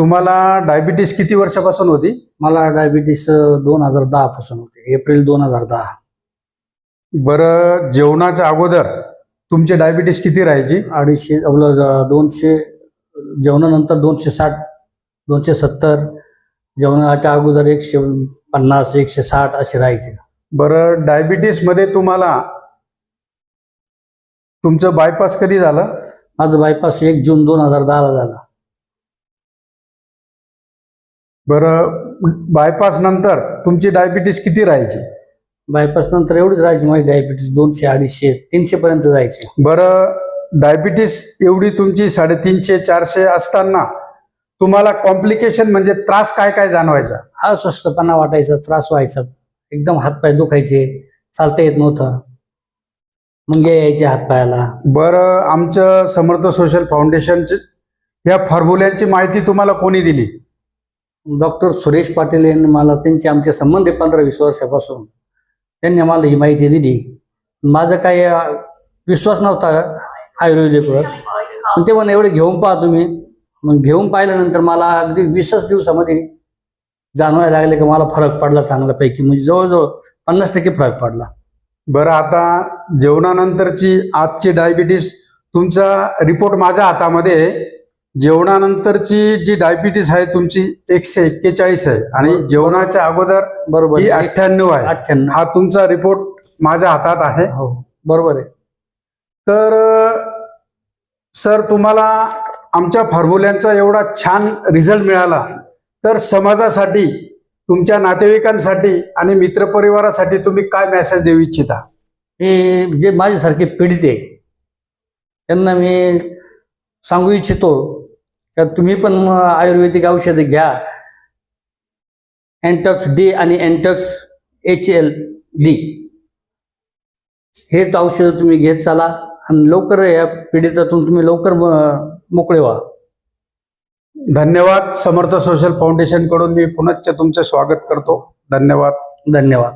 तुम्हाला डायबिटीस किती वर्षापासून होती? मला डायबिटीस दोन हजार दहा पासून होते. एप्रिल दोन हजार दहा. बरं जेवणाच्या अगोदर तुमची डायबिटीस किती राहायची? अडीचशे आपलं ज- दोनशे जेवणानंतर दोनशे साठ दोनशे सत्तर जेवणाच्या अगोदर एकशे पन्नास एकशे साठ असे राहायचे. बरं डायबिटीसमध्ये तुम्हाला तुमचं बायपास कधी झालं? माझं बायपास एक जून दोन हजार दहाला झाला. बरं बायपास नंतर तुमची डायबिटीस किती राहायची? बायपास नंतर एवढीच राहायची माझी डायबिटीस दोनशे अडीचशे तीनशे पर्यंत जायचे. बरं डायबिटीस एवढी तुमची साडेतीनशे चारशे असताना तुम्हाला कॉम्प्लिकेशन म्हणजे त्रास काय काय जाणवायचा? अस्वस्थपणा वाटायचा त्रास व्हायचा. एकदम हातपाय दुखायचे चालता येत नव्हतं. मुंग्या यायचे हातपायाला. बरं आमचं समर्थ सोशल फाउंडेशनचे या फॉर्म्युल्यांची माहिती तुम्हाला कोणी दिली? डॉक्टर सुरेश पाटील यांनी मला त्यांचे आमचे संबंध आहे पंधरा वीस वर्षापासून. त्यांनी मला ही माहिती दिली. माझा काही विश्वास नव्हता आयुर्वेदिकवर. पण ते म्हणे एवढे घेऊन पहा तुम्ही. मग घेऊन पाहिल्यानंतर मला अगदी वीसच दिवसामध्ये जाणवायला लागले की मला फरक पडला चांगल्यापैकी. म्हणजे जवळजवळ पन्नास टक्के फरक पडला. बरं आता जेवणानंतरची आजची डायबिटीस तुमचा रिपोर्ट माझ्या हातामध्ये जेवणानंतरची जी डायबिटीस आहे तुमची एकशे एक्केचाळीस आहे. आणि जेवणाच्या अगोदर बरोबर. ही आहे. अठ्ठ्याण्णव आहे. अठ्ठ्याण्णव. हा तुमचा रिपोर्ट माझ्या हातात आहे. हो बरोबर आहे. तर सर तुम्हाला आमच्या फॉर्म्युल्यांचा एवढा छान रिझल्ट मिळाला. तर समाजासाठी तुमच्या नातेवाईकांसाठी आणि मित्रपरिवारासाठी तुम्ही काय मेसेज देऊ इच्छिता? हे जे माझ्यासारखे पीडित आहे त्यांना मी सांगू इच्छितो का तुम्ही पण आयुर्वेदिक औषधं घ्या. अँटॉक्स डी आणि अँटॉक्स एच एल डी हेच औषधं तुम्ही घेत चाला आणि लवकर या पीडितातून तुम्ही लवकर मोकळे व्हा. धन्यवाद. समर्थ सोशल फाउंडेशनकडून मी पुनश्च तुमचं स्वागत करतो. धन्यवाद. धन्यवाद.